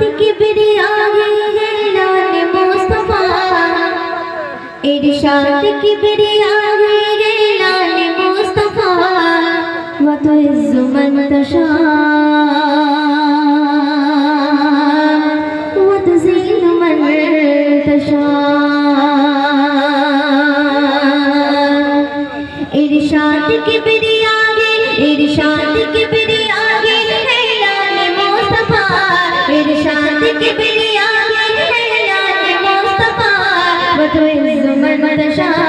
साथ किबरिया लाल मुस्तफा इरशाद किबरिया लाल मुस्तफा व तो इज्जुमन तशा व तजील मन तशा इरशाद किबरिया توي زمن تشاء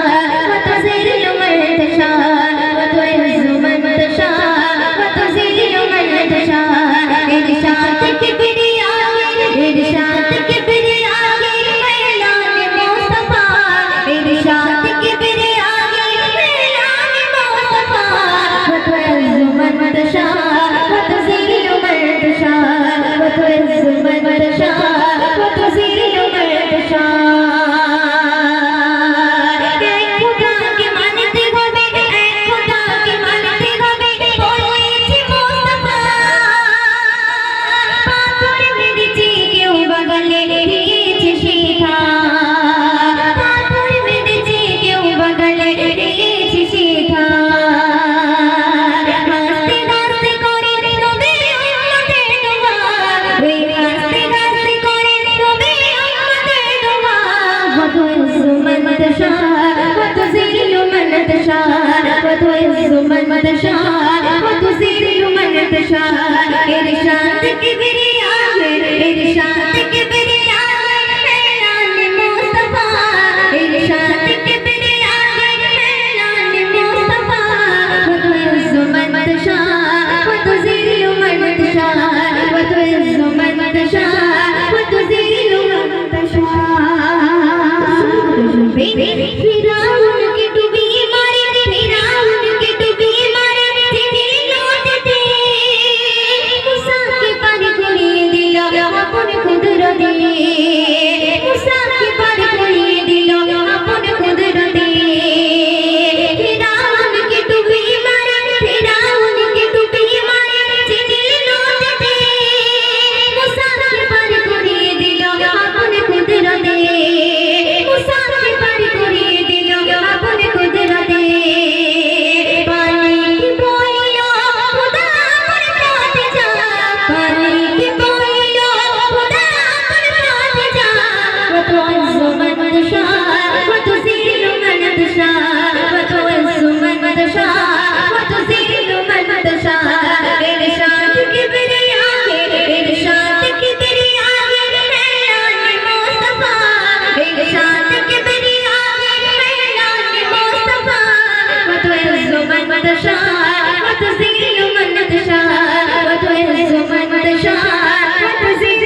在身上。সুমন্ত শাহ কত সিংহ মন্নত শাহ কত সুমন্ত শাহ কত সিংহ